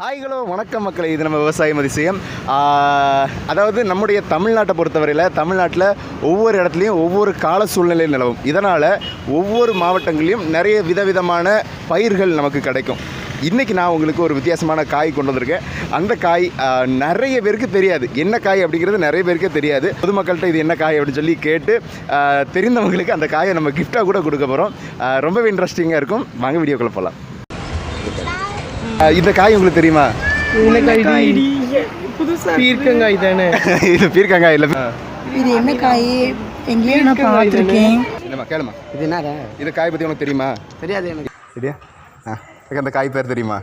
Hi hello வணக்கம் மக்களை. இது நம்ம விவசாயம் அதிசயம் அதாவது நம்முடைய தமிழ்நாட்டை பொறுத்தவரையில் தமிழ்நாட்டில் ஒவ்வொரு இடத்துலையும் ஒவ்வொரு கால சூழ்நிலை நிலவும். இதனால் ஒவ்வொரு மாவட்டங்களையும் நிறைய விதவிதமான பயிர்கள் நமக்கு கிடைக்கும். இன்றைக்கி நான் உங்களுக்கு ஒரு வித்தியாசமான காய் கொண்டு வந்திருக்கேன். அந்த காய் நிறைய பேருக்கு தெரியாது. என்ன காய் அப்படிங்கிறது நிறைய பேருக்கே தெரியாது. பொதுமக்கள்கிட்ட இது என்ன காய் அப்படின்னு சொல்லி கேட்டு தெரிந்தவங்களுக்கு அந்த காயை நம்ம கிஃப்டாக கூட கொடுக்க போகிறோம் ரொம்பவே இன்ட்ரெஸ்டிங்காக இருக்கும். வாங்க வீடியோக்குள்ளே போகலாம் இந்த காய் உங்களுக்கு தெரியுமா? பீர்க்கங்காய் தானே? இது பீர்க்கங்க இல்லை. இது என்ன காய்? எங்கேயோ நான் பார்த்துருக்கேன். இல்லைம்மா கேளுமா இது என்னடா? இந்த காய் பற்றி உனக்கு தெரியுமா? தெரியாது எனக்கு. சரியா ஆ எனக்கு அந்த காய் பேர் தெரியுமா?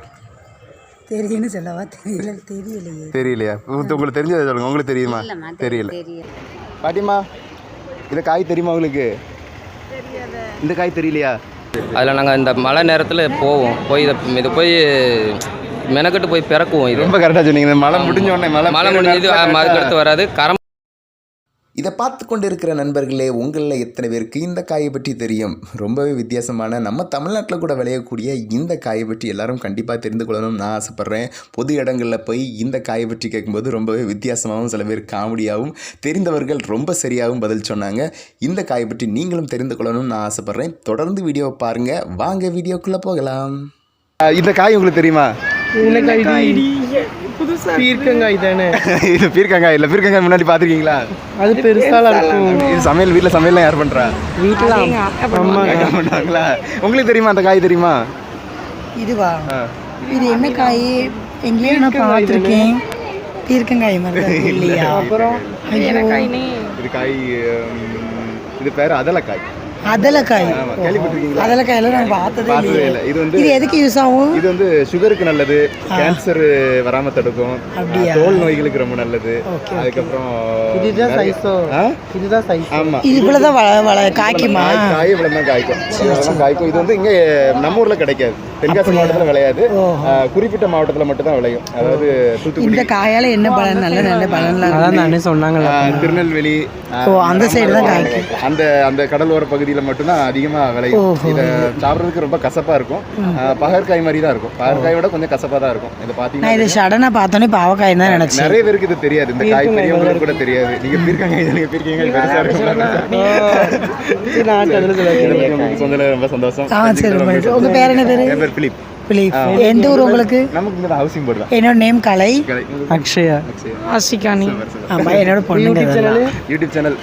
தெரியுன்னு சொல்லவா? தெரியல தெரியலையே. தெரியலையா? உங்க- உங்களுக்கு தெரிஞ்சதை சொல்லுங்க. உங்களுக்கு தெரியுமா? தெரியல. பாட்டிமா இந்த காய் தெரியுமா உங்களுக்கு? இந்த காய் தெரியலையா? அதில் நாங்கள் இந்த மழை நேரத்தில் போவோம். போய் இதை இது போய் மெனக்கெட்டு போய் பிறக்குவோம் இது. ரொம்ப கரெக்டாக சொன்னீங்க. இந்த மழை முடிஞ்ச உடனே மழை மழை முடிஞ்சது அதுக்கடுத்து வராது. கரம் இதை பார்த்து கொண்டு இருக்கிற நண்பர்களே உங்களில் எத்தனை பேருக்கு இந்த காயை பற்றி தெரியும்? ரொம்பவே வித்தியாசமான நம்ம தமிழ்நாட்டில் கூட விளையக்கூடிய இந்த காயை பற்றி எல்லாரும் கண்டிப்பாக தெரிந்து கொள்ளணும்னு நான் ஆசைப்பட்றேன். பொது இடங்களில் போய் இந்த காயை பற்றி கேட்கும்போது ரொம்பவே வித்தியாசமாகவும் சில பேர் காமெடியாகவும் தெரிந்தவர்கள் ரொம்ப சரியாகவும் பதில் சொன்னாங்க. இந்த காயை பற்றி நீங்களும் தெரிந்து கொள்ளணும்னு நான் ஆசைப்பட்றேன். தொடர்ந்து வீடியோவை பாருங்கள் வாங்க வீடியோக்குள்ளே போகலாம். இந்த காய் உங்களுக்கு தெரியுமா? பீர்க்கங்காய் தானே? இது பீர்க்கங்காய் இல்லை பீர்க்கங்காய் முன்னாடி பார்த்துருக்கீங்களா அது பெருசால இருக்கும். இது சமையல் வீட்டில் சமையல்லாம் யார் பண்ணுறா வீட்டில் அம்மா. பண்ணுறாங்களா உங்களுக்கு தெரியுமா அந்த காய் தெரியுமா? இதுவா. இது என்ன காய்? எங்கேயோ நான் பார்த்துருக்கேன். பீர்க்கங்காய் மாதிரி இல்லையா? அப்புறம்? இது காய் உம், இது பேர் அதலக்காய். அதலக்காய். அதலக்காயில நான் பார்த்ததே இல்லை. இது வந்து இது எதுக்கு யூஸ் ஆகும்? இது வந்து சுகருக்கு நல்லது கேன்சர் வராம தடுக்கும். அப்படியா? தோல் நோய்களுக்கு ரொம்ப நல்லது. அதுக்கப்புறம் இதுதான் சைஸோ ஆ? இதுதான் சைஸ் ஆமா. இது இவ்வளோதான் வள வள காய்க்குமா? காய் காய் இவ்வளவு தான் காய்க்கும். இவ்வளவுதான் காய்க்கும். இது வந்து இங்க நம்ம ஊர்ல கிடைக்காது. தென்காசி மாவட்டத்துல விளையாது. குறிப்பிட்ட மாவட்டத்துல மட்டும் தான் விளையும். அதாவது தூத்துக்குடி. இந்த காயால என்ன பலன்? நல்ல நல்ல பலன்லாம் அதான். நானே சொன்னாங்கல்ல. ஆ, திருநெல்வேலி அந்த சைடு தான் காய்க்கும் அந்த அந்த கடலோர பகுதியில் மட்டும்தான் அதிகமா விளையும் இதை சாப்பிட்றதுக்கு ரொம்ப கசப்பா இருக்கும். பகற்காய் மாதிரி தான் இருக்கும் பகற்காயோட கொஞ்சம் கசப்பா தான் இருக்கும். இதை நான் பார்த்தீங்கன்னா இதை சடனாக பார்த்தோன்னே பாவக்காய் தான் நினச்சேன். நிறைய பேருக்கு இது தெரியாது. இந்த காய் பெரியவங்களுக்கு கூட தெரியாது. நீங்க பீர்க்கங்க நீங்க பீர்க்கங்க பெருசா இருக்கும் சொந்தத்துல ரொம்ப சந்தோஷம். ஆ சரி ரொம்ப உங்கள் பேர் என்ன பேர்? என் பேர் பிலிப். எந்த ஊர் உங்களுக்கு? நமக்கு இங்க ஹவுசிங் போர்டு தான். என்னோட நேம் கலை. அக்ஷயா. ஆஷிகானி ஆமாம் என்னோட இதெல்லாம். YouTube channel.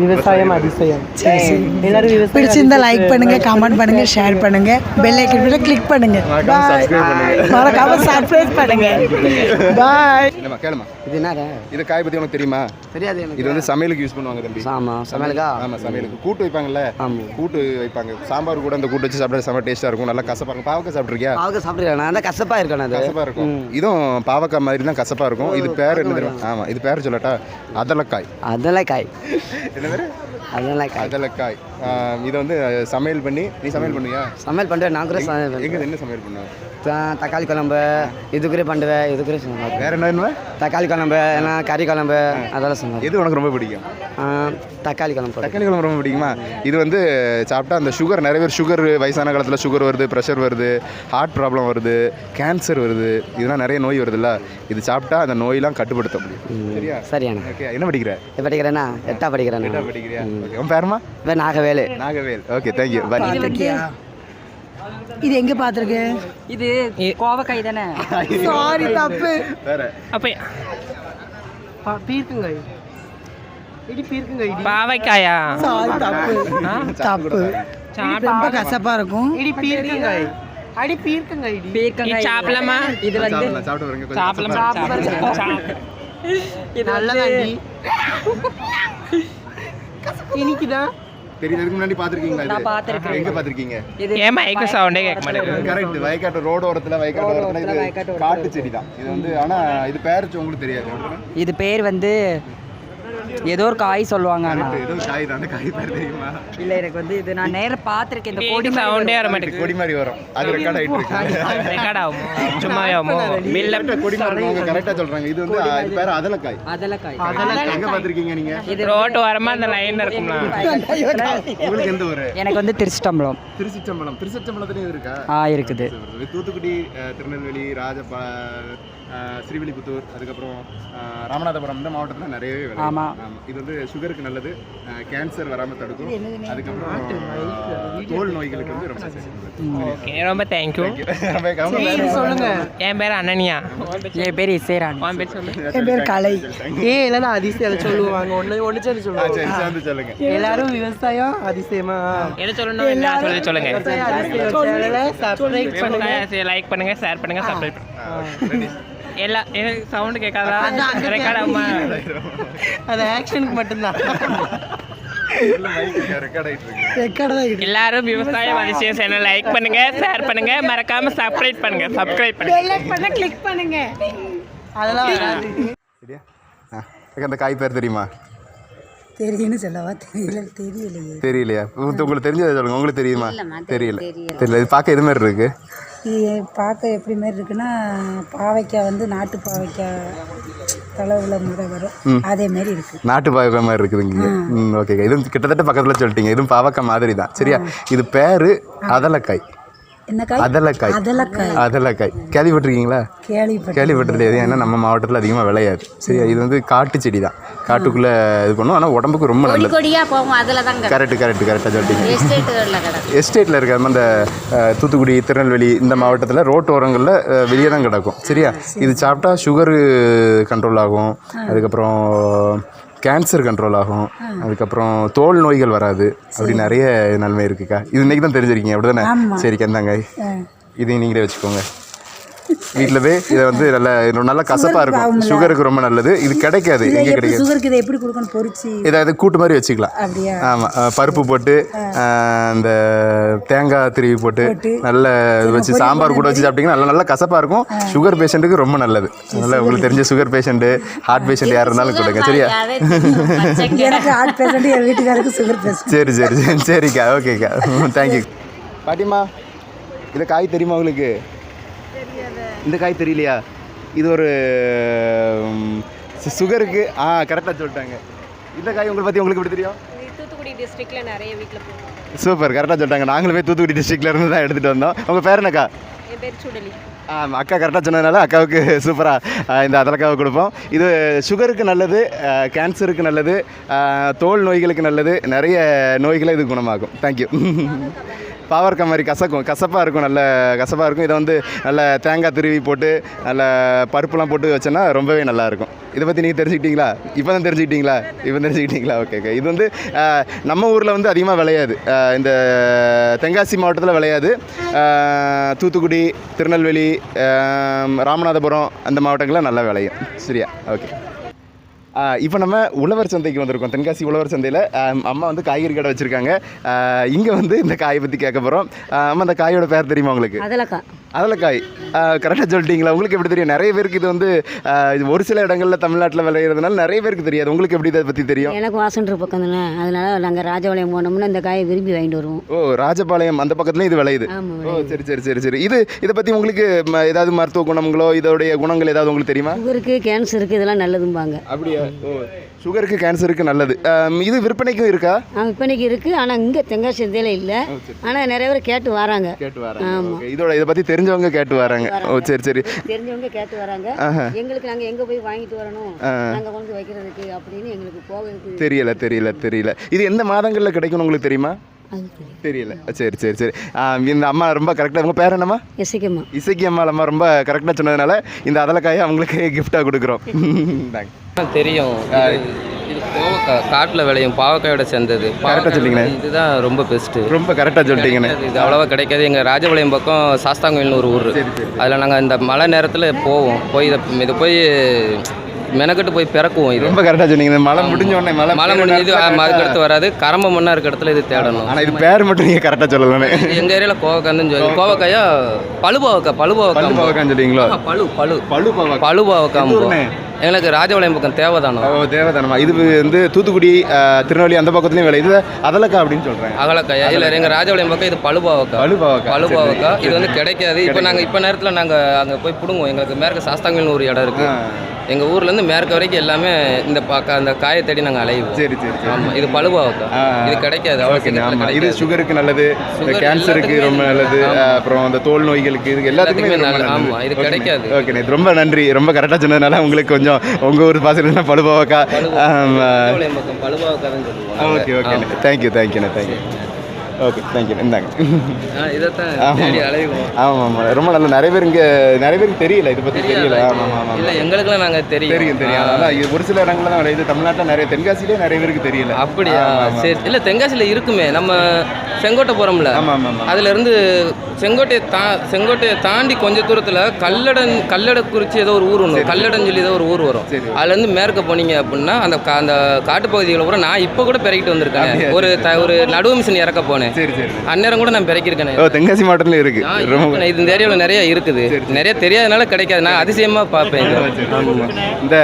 விவசாயம் அதிசயம். சரி சரி எல்லாரும் விவசாயம் பிடிச்சிருந்தா லைக் பண்ணுங்க கமெண்ட் பண்ணுங்க ஷேர் பண்ணுங்க. பெல் ஐக்கன் கிளிக் பண்ணுங்க. மறக்காம subscribe பண்ணுங்க. மறக்காம சர்ப்ரைஸ் பண்ணுங்க. பாய் கேளுமா இது என்னடா? இது காய் பத்தி உனக்கு தெரியுமா? தெரியாது எனக்கு. இது வந்து சமையலுக்கு யூஸ் பண்ணுவாங்க தம்பி. ஆமா சமையலுக்கா? ஆமா சமையலுக்கு. கூட்டு வைப்பாங்கல்ல? கூட்டு வைப்பாங்க. சாம்பார் கூட அந்த கூட்டு வச்சு சாப்பிட செம்ம டேஸ்டா இருக்கும். நல்லா கசப்பா இருக்கும். பாவக்காய் சாப்பிட்ருக்கியா பாவக்காய் சாப்பிட்ருக்கேன் நான் கசப்பா இருக்கேன் அது. கசப்பா இருக்கும். இதுவும் பாவக்காய் மாதிரி தான் கசப்பா இருக்கும். இது பேர் என்ன தெரியுமா? ஆமா இது பேர் சொல்லட்டா அதலக்காய். அதெல்லாம் காய் என்ன பேரு? அதலக்காய் இதை வந்து சமையல் பண்ணி நீ சமையல் பண்ணுவியா? சமையல் பண்ணுவேன் நான் கூட சமையல் எங்க என்ன சமையல் பண்ணுவ பண்ணுவேன் தக்காளி குழம்பு இது கூட பண்ணுவேன் இது கூட சமைப்பேன். வேற என்ன? தக்காளி குழம்பு ஏன்னா கறி குழம்பு அதெல்லாம் சமைப்பேன் எது உனக்கு ரொம்ப பிடிக்கும்? தக்காளி குழம்பு. தக்காளி குழம்பு ரொம்ப பிடிக்குமா? இது வந்து சாப்பிட்டா அந்த சுகர் நிறைய பேர் சுகர் வயசான காலத்தில் சுகர் வருது ப்ரெஷர் வருது ஹார்ட் ப்ராப்ளம் வருது கேன்சர் வருது இதெல்லாம் நிறைய நோய் வருதுல்ல? இது சாப்பிட்டா அந்த நோயெல்லாம் கட்டுப்படுத்த முடியும். சரியா? ஓகே என்ன படிக்கிற? படிக்கிறேன்னா? எட்டா படிக்கிறேன் என்ன படிக்கிறியா? ஓகே உன் பேருமா Nagavelu. Nagavel. Okay thank you bye இது எங்க பார்த்துருக்கு இது கோவக்காய் தானே? சாரி தப்பு. வேற. பீர்க்குங்காய். இடி பீர்க்குங்காய் இடி. பாவைக்காயா? சாரி தப்பு. தப்பு. ரொம்ப கசப்பா இருக்கும். இடி பீர்க்குங்காய். அடி பீர்க்குங்காய் இடி. பீர்க்கங்காய். சாப்பிடலாமா? இது வந்து சாப்பிடலாம் சாப்பிட்டு சாப்பிடலாம் சாப்பிடலாம். இது நல்லதாண்டி. இனிக்குதா? தெரியும் இதுக்கு முன்னாடி பார்த்துருக்கீங்களா நான் பார்த்திருக்கேன். எங்க பார்த்துருக்கீங்க? இது ஏன் மைக்கு சவுண்டே கேட்க மாட்டேங்குது? கரெக்ட் வயக்காட்டு ரோடு ஓரத்தில் வயக்காட்டு ஓரத்தில் இது காட்டு செடி தான். இது வந்து ஆனால் இது பேர் உங்களுக்கு தெரியாது. இது பேர் வந்து ஏதோ ஒரு காய் சொல்லுவாங்க ஏதோ காய் தான் காய் பேர் தெரியுமா? இல்ல எனக்கு வந்து இது நான் நேரா பார்த்திருக்கேன். இந்த கோடி சவுண்டே வர மாட்டேங்குது கொடி மாதிரி வரும். அது ரெக்கார்ட் ஆயிட்டு இருக்கு. ரெக்கார்ட் ஆகுமோ? சும்மாவே ஆகுமோ? மில்ல கொடி மாதிரி அவங்க கரெக்டா சொல்றாங்க. இது வந்து இது பேர் அதலக்காய். அதெல்லாம் காய் எங்க பாத்திருக்கீங்க நீங்க? இது ரோட்டு வரமா அந்த லைன்ல இருக்கும்ல. உங்களுக்கு எந்த ஊரு? எனக்கு வந்து திருச்சிட்டம்பலம். திருச்சிச்சம்பலம் திருச்சிச்சம்பலத்துலயும் இருக்கா? ஆ இருக்குது. தூத்துக்குடி திருநெல்வேலி ராஜபா ஸ்ரீவில்லிபுத்தூர் அதுக்கப்புறம் ராமநாதபுரம் இந்த மாவட்டத்தில் நிறையவே விளையும். ஆமா. ஆமா. இது வந்து சுகருக்கு நல்லது கேன்சர் வராமல் தடுக்கும். அதுக்கப்புறம் தோல் நோய்களுக்கு வந்து ரொம்ப. ஓகே ரொம்ப தேங்க்யூ சொல்லுங்க. என் பேர் அனன்யா. என் பேர் இசைராணி. உன் பேர் சொல்லு. என் பேர் கலை. ஏ இல்லைன்னா அதிசயம் சொல்லுவாங்க. ஒன்று ஒன்று சரி ஆ, சொல்லுவாங்க. சரி சேர்ந்து சொல்லுங்க. எல்லாரும் விவசாயம் அதிசயமா? என்ன சொல்லணும் என்ன சொல்லி சொல்லுங்க. சப்ஸ்கிரைப் பண்ணுங்க. லைக் பண்ணுங்க ஷேர் பண்ணுங்க சப்ஸ்கிரைப் பண்ணுங்க எல்லா சவுண்ட் கேட்காதா ரெக்கார்ட் ஆகுமா? அது ஆக்ஷனுக்கு மட்டும்தான். எல்லாரும் விவசாயம் அதிசயம் சேனல் லைக் பண்ணுங்க ஷேர் பண்ணுங்க. மறக்காம சப்ஸ்கிரைப் பண்ணுங்க. சப்ஸ்கிரைப் பண்ணுங்க. பண்ண கிளிக் பண்ணுங்க. அதெல்லாம் அந்த காய் பேர் தெரியுமா? தெரியும்னு சொல்லவா? தெரியல தெரியலையே. தெரியலையா? உங்களுக்கு தெரிஞ்சதை சொல்லுங்க. உங்களுக்கு தெரியுமா? தெரியல. தெரியல. இது பார்க்க எது மாதிரி இருக்கு? இது பார்க்க எப்படி மாதிரி இருக்குன்னா பாவைக்காய் வந்து நாட்டு பாவைக்காய் தளவுல முறை வரும். அதே மாதிரி இருக்கு. நாட்டு பாவக்காய் மாதிரி இருக்குதுங்க. ம் ஓகே இதுவும் கிட்டத்தட்ட பக்கத்தில் சொல்லிட்டீங்க. இதுவும் பாவக்காய் மாதிரி தான் சரியா இது பேர் அதலக்காய். என்ன காய் அதலக்காய். அதலக்காய். அதலக்காய். கேள்விப்பட்டிருக்கீங்களா? கேள்விப்பட்டேன் கேள்விப்பட்டது எது? ஏன்னா நம்ம மாவட்டத்தில் அதிகமாக விளையாது. சரியா இது வந்து காட்டு செடி தான் காட்டுக்குள்ளே இது பண்ணும் ஆனால் உடம்புக்கு ரொம்ப நல்லது. கரெக்ட் கரெக்ட் கரெக்டாக சொல்லிட்டீங்க. எஸ்டேட்டில் இருக்க அந்த அஹ், தூத்துக்குடி திருநெல்வேலி இந்த மாவட்டத்தில் ரோட்டு ஓரங்களில் வெளியே தான் கிடக்கும். சரியா? இது சாப்பிட்டா சுகரு கண்ட்ரோல் ஆகும். அதுக்கப்புறம் கேன்சர் கண்ட்ரோல் ஆகும். அதுக்கப்புறம் தோல் நோய்கள் வராது. அப்படி நிறைய நன்மை இருக்குக்கா. இது இன்னைக்கு தான் தெரிஞ்சிருக்கீங்க. அப்படி தானே சரிக்கா இந்தாங்க. இதையும் நீங்களே வச்சுக்கோங்க. வீட்டில் போய் இதை வந்து நல்ல நல்ல கசப்பாக இருக்கும். சுகருக்கு ரொம்ப நல்லது. இது கிடைக்காது. இதை எங்கே கிடைக்காது. சுகருக்கு இதை எப்படி கொடுக்கணும்? பொரிச்சு இதை கூட்டு மாதிரி வச்சுக்கலாம். அப்படியா? ஆமாம் பருப்பு போட்டு அஹ், இந்த தேங்காய் திருவி போட்டு நல்ல இது வச்சு சாம்பார் கூட வச்சு சாப்பிட்டீங்கன்னா நல்லா நல்லா கசப்பாக இருக்கும். சுகர் பேஷண்ட்டுக்கு ரொம்ப நல்லது. அதனால் உங்களுக்கு தெரிஞ்ச சுகர் பேஷண்ட்டு ஹார்ட் பேஷண்ட் யார் இருந்தாலும் கொடுங்க. சரியா? அதே தெரியும். பச்சைக்கு. எனக்கு ஹார்ட் பேஷண்ட் என் வீட்டுக்காருக்கு சுகர் பேஷண்ட் சரி சரி சரி. சரிக்கா ஓகேக்கா. தேங்க்யூ பாட்டிமா இந்த காய் தெரியுமா உங்களுக்கு? இந்த காய் தெரியலையா? இது ஒரு சுகருக்கு ஆ கரெக்டாக சொல்லிட்டாங்க. இந்த காய் உங்களை பற்றி உங்களுக்கு எப்படி தெரியும்? தூத்துக்குடி டிஸ்ட்ரிக்ட்ல நிறைய வீட்டில் சூப்பர் கரெக்டாக சொல்லிட்டாங்க. நாங்களும் போய் தூத்துக்குடி டிஸ்ட்ரிக்ட்ல இருந்து தான் எடுத்துகிட்டு வந்தோம். உங்கள் பேர் என்னக்கா? என் பேர் சுடலி. ஆ அக்கா கரெக்டாக சொன்னதுனால அக்காவுக்கு சூப்பராக இந்த அதலக்காவை கொடுப்போம். இது சுகருக்கு நல்லது கேன்சருக்கு நல்லது தோல் நோய்களுக்கு நல்லது நிறைய நோய்களை இது குணமாகும். தேங்க்யூ பாவற்காய் மாதிரி கசக்கும். கசப்பாக இருக்கும் நல்ல கசப்பாக இருக்கும். இதை வந்து நல்ல தேங்காய் திருவி போட்டு நல்ல பருப்புலாம் போட்டு வச்சோன்னா ரொம்பவே நல்லாயிருக்கும் இதை பற்றி நீங்கள் தெரிஞ்சுக்கிட்டீங்களா? இப்போ தான் தெரிஞ்சுக்கிட்டீங்களா? இப்போ தெரிஞ்சுக்கிட்டீங்களா? ஓகே ஓகே இது வந்து நம்ம ஊரில் வந்து அதிகமாக விளையாது. இந்த தென்காசி மாவட்டத்தில் விளையாது. தூத்துக்குடி திருநெல்வேலி ராமநாதபுரம் அந்த மாவட்டங்களில் நல்லா விளையும். சரியா? ஓகே இப்போ நம்ம உழவர் சந்தைக்கு வந்திருக்கோம். தென்காசி உழவர் சந்தையில் அம்மா வந்து காய்கறி கடை வச்சுருக்காங்க. இங்கே வந்து இந்த காயை பற்றி கேட்க போகிறோம் அம்மா அந்த காயோட பேர் தெரியுமா உங்களுக்கு? அதலக்கா. அதலக்காய். கரெக்டாக சொல்லிட்டீங்களா? உங்களுக்கு எப்படி தெரியும்? நிறைய பேருக்கு இது வந்து ஒரு சில இடங்களில் தமிழ்நாட்டில் விளையிறதுனால நிறைய பேருக்கு தெரியாது. உங்களுக்கு எப்படி இதை பற்றி தெரியும்? எனக்கு வாசன்ற பக்கம் தானே. அதனால நாங்கள் ராஜபாளையம் போனோம்னா இந்த காயை விரும்பி வாங்கிட்டு வருவோம். ஓ ராஜபாளையம் அந்த பக்கத்துலையும் இது விளையுது. ஓ சரி சரி சரி சரி. இது இதை பற்றி உங்களுக்கு ஏதாவது மருத்துவ குணங்களோ இதோடைய குணங்கள் ஏதாவது உங்களுக்கு தெரியுமா? சுகருக்கு கேன்சருக்கு இதெல்லாம் நல்லதும்பாங்க. அப்படியா? ஓ சுகருக்கு கேன்சருக்கு நல்லது. இது விற்பனைக்கும் இருக்கா? விற்பனைக்கு இருக்குது ஆனால் இங்கே தெங்காசி சந்தையில் இல்லை. ஆனால் நிறைய பேர் கேட்டு வராங்க. கேட்டு வராங்க. இதோட இதை பற்றி தெரிஞ்சவங்க கேட்டு வராங்க. ஓ சரி சரி. தெரிஞ்சவங்க கேட்டு வராங்க. எங்களுக்கு நாங்கள் எங்கே போய் வாங்கிட்டு வரணும். நாங்கள் கொண்டு வைக்கிறதுக்கு அப்படின்னு எங்களுக்கு போகிறதுக்கு தெரியல தெரியல தெரியல. இது எந்த மாதங்களில் கிடைக்கும்னு உங்களுக்கு தெரியுமா? தெரியல. சரி சரி சரி. இந்த அம்மா ரொம்ப கரெக்டாக உங்கள் பேர் என்னம்மா? எசிக்கம்மா இசைக்கு அம்மா அம்மா ரொம்ப கரெக்டாக சொன்னதுனால இந்த அதலக்காயை அவங்களுக்கு கிஃப்டாக கொடுக்குறோம். தெரியும். கோவக்காய் காட்டில் விளையும் பாவக்காயோட சேர்ந்தது. பாவக்காய் சொன்னீங்களே. இதுதான் ரொம்ப பெஸ்ட்டு ரொம்ப கரெக்டாக சொல்லிட்டீங்கண்ணே இது அவ்வளோவா கிடைக்காது. எங்கள் ராஜபாளையம் பக்கம் சாஸ்தாங்கோயில்னு ஒரு ஊர். அதில் நாங்கள் இந்த மழை நேரத்தில் போவோம். போய் இதை இதை போய் மெனக்கட்டு போய் பிறக்குவோம் இது. ரொம்ப கரெக்டாக சொன்னீங்க. மழை முடிஞ்ச உடனே மழை மழை முடிஞ்சது அதுக்கு அடுத்து வராது. கரம்ப மண்ணா இருக்க இடத்துல இது தேடணும். ஆனால் இது பேர் மட்டும் நீங்கள் கரெக்டாக சொல்லலாமே எங்கள் ஏரியாவில் கோவக்காய்னு சொல்லி கோவக்காயா பழுபாவக்காய் பழுபாவக்காய் பாவக்கான்னு சொல்லிங்களோ பழு பழு பழு. பாவக்காய் பழுபாவக்காய்? எங்களுக்கு ராஜபாளையம் பக்கம் தேவைதானோ ஓ தேவதானமா? இது வந்து தூத்துக்குடி திருநெல்வேலி அந்த பக்கத்துலையும் விளையுது இது அதலக்கா அப்படின்னு சொல்கிறாங்க அகலக்காயா இல்லை எங்கள் ராஜபாளையம் பக்கம் இது பழுபாவக்கா. பழுபாவக்கா. பழுபாவக்கா. இது வந்து கிடைக்காது. இப்போ நாங்கள் இப்போ நேரத்தில் நாங்கள் அங்கே போய் பிடுங்குவோம். எங்களுக்கு மேற்கு சாஸ்தாங்கல்னு ஒரு இடம் இருக்குது எங்கள் ஊர்லேருந்து மேற்கு வரைக்கும் எல்லாமே இந்த பாக்க அந்த காயை தேடி நாங்கள் அலைவோம் சரி சரி ஆமாம் இது பழுபாவக்கா ஆ. இது கிடைக்காது ஓகே ஆமாம் இது. சுகருக்கு நல்லது கேன்சருக்கு ரொம்ப நல்லது. அப்புறம் அந்த தோல் நோய்களுக்கு இது எல்லாத்துக்குமே நல்லது. நல்லது. ஆமா, இது. கிடைக்காது. ஓகேண்ணே இது ரொம்ப நன்றி. ரொம்ப கரெக்டாக சொன்னதுனால உங்களுக்கு கொஞ்சம் உங்கள் ஊர் பாசனம் தான் சொல்லுவாங்க ஓகே ஓகேண்ணே thank you தேங்க்யூண்ணே thank you okay thank you இந்தாங்க. இதைத்தான் ஆமாம் ஆமாம் ரொம்ப நல்ல நிறைய பேர் இங்கே நிறைய பேருக்கு தெரியல இதை பற்றி தெரியல. ஆமாம் ஆமாம் இல்லை எங்களுக்குலாம் நாங்கள் தெரியும். தெரியும் தெரியும். அதான் இது ஒரு சில இடங்கள்ல தான் விளையுது தமிழ்நாட்டில் நிறைய தென்காசியிலே நிறைய பேருக்கு தெரியல. அப்படியா. சரி. இல்லை தென்காசியில் இருக்குமே. நம்ம செங்கோட்டை போகிறோம்ல ஆமாம் ஆமாம் ஆமாம் அதுல இருந்து செங்கோட்டையை தா செங்கோட்டையை தாண்டி கொஞ்ச தூரத்தில் கல்லடன் கல்லடக்குறிச்சி ஏதோ ஒரு ஊர் ஒன்று கல்லடன் சொல்லி ஏதோ ஒரு ஊர் வரும். அதுலேருந்து மேற்க போனீங்க அப்படின்னா அந்த அந்த காட்டுப்பகுதிகளை பூரா நான் இப்போ கூட பெருக்கிட்டு வந்திருக்கேன்? ஒரு த ஒரு நடுவு மிஷின் இறக்க போனேன். சரி சரி. அந்நேரம் கூட நான் பெருக்கியிருக்கேன் ஓ தென்காசி மாவட்டத்தில் இருக்கு. ரொம்ப. இது இந்த ஏரியாவில் நிறைய இருக்குது. நிறைய தெரியாதனால கிடைக்காது. நான் அதிசயமாக பார்ப்பேன். இந்த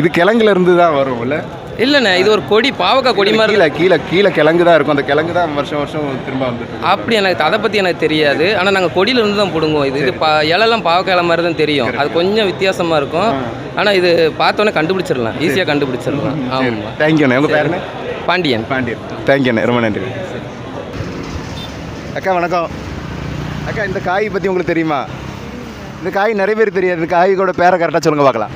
இது கிழங்குல இருந்து தான் வரும் இல்ல இல்லைண்ணே இது ஒரு கொடி பாவக்காய் கொடி மாதிரி கீழே கீழே கீழே கிழங்கு தான் இருக்கும். அந்த கிழங்கு தான் வருஷம் வருஷம் திரும்ப வந்துட்டு. அப்படி எனக்கு அதை பற்றி எனக்கு தெரியாது. ஆனால் நாங்கள் கொடியில இருந்து தான் பிடுங்குவோம். இது இது பா இலெல்லாம் பாவக்காய் இலை மாதிரி தான் தெரியும். அது கொஞ்சம் வித்தியாசமாக இருக்கும். ஆனால் இது பார்த்தோன்னே கண்டுபிடிச்சிடலாம். ஈஸியாக கண்டுபிடிச்சிடலாம். ஆமாம் தேங்க்யூண்ணே உங்கள் பேருண்ணே பாண்டியன். பாண்டியன். தேங்க்யூண்ணே ரொம்ப நன்றி. அக்கா வணக்கம். அக்கா இந்த காய் பற்றி உங்களுக்கு தெரியுமா? இந்த காய் நிறைய பேர் தெரியாது. இந்த காய்கோட பேரை கரெக்டாக சொல்லுங்க பார்க்கலாம்.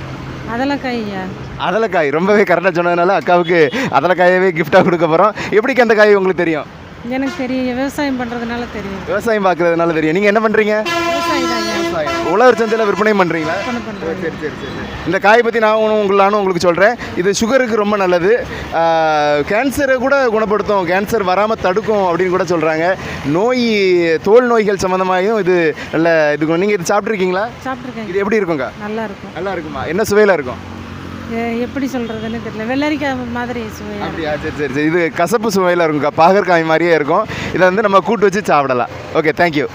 அதெல்லாம் கையா அதலக்காய் ரொம்பவே கரெக்டாக சொன்னதுனால அக்காவுக்கு அதலக்காயவே கிஃப்டாக கொடுக்க போகிறோம் எப்படிக்கு அந்த காய் உங்களுக்கு தெரியும்? எனக்கு தெரியும். விவசாயம் பண்ணுறதுனால தெரியும். விவசாயம் பார்க்குறதுனால தெரியும். நீங்கள் என்ன பண்ணுறீங்க விவசாயி தான் உழவர் சந்தையில் விற்பனை பண்ணுறீங்களா சரி சரி சரி. இந்த காய் பற்றி நான் ஒன்று உங்களுக்கு சொல்கிறேன் இது சுகருக்கு ரொம்ப நல்லது. கேன்சரை கூட குணப்படுத்தும். கேன்சர் வராமல் தடுக்கும் அப்படின்னு கூட சொல்கிறாங்க நோய் தோல் நோய்கள் சம்மந்தமாயும் இது நல்ல இது நீங்கள் இது சாப்பிட்ருக்கீங்களா சாப்பிட்ருக்கேன் இது எப்படி இருக்குங்க நல்லா இருக்கும். நல்லா இருக்குமா? என்ன சுவையில் இருக்கும்? எப்படி சொல்கிறதுன்னு தெரியல. வெள்ளரிக்காய் மாதிரி சுவையாக அப்படியா சரி சரி சரி. இது கசப்பு சுவையில் இருக்கும்க்கா. பாகற்காய் மாதிரியே இருக்கும். இதை வந்து நம்ம கூட்டு வச்சு சாப்பிடலாம். ஓகே தேங்க்யூ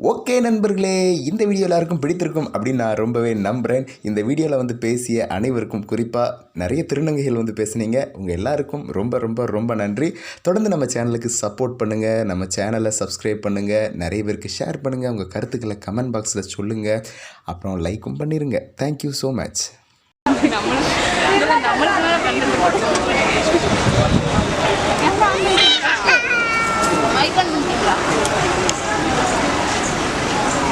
ஓகே நண்பர்களே இந்த வீடியோ எல்லாருக்கும் பிடித்திருக்கும் அப்படின்னு நான் ரொம்பவே நம்புகிறேன் இந்த வீடியோவில் வந்து பேசிய அனைவருக்கும் குறிப்பாக நிறைய திருநங்கைகள் வந்து பேசுனீங்க. உங்கள் எல்லாருக்கும் ரொம்ப ரொம்ப ரொம்ப நன்றி. தொடர்ந்து நம்ம சேனலுக்கு சப்போர்ட் பண்ணுங்கள் நம்ம சேனலை சப்ஸ்கிரைப் பண்ணுங்கள் நிறைய பேருக்கு ஷேர் பண்ணுங்கள் உங்கள் கருத்துக்களை கமெண்ட் பாக்ஸில் சொல்லுங்கள் அப்புறம் லைக்கும் பண்ணிடுங்க தேங்க்யூ ஸோ மச் எல்லாம்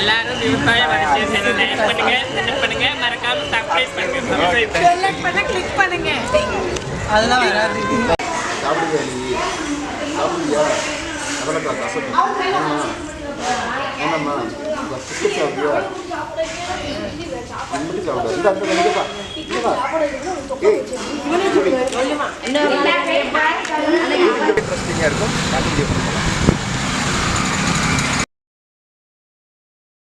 எல்லாரும் விவசாய வரிசை சேனல் லைக் பண்ணுங்க ஷேர் பண்ணுங்க. மறக்காம சப்ஸ்கிரைப் பண்ணுங்க. சப்ஸ்கிரைப் பண்ணுங்க. அதெல்லாம் வராது. இன்ட்ரெஸ்டிங்காக இருக்கும்.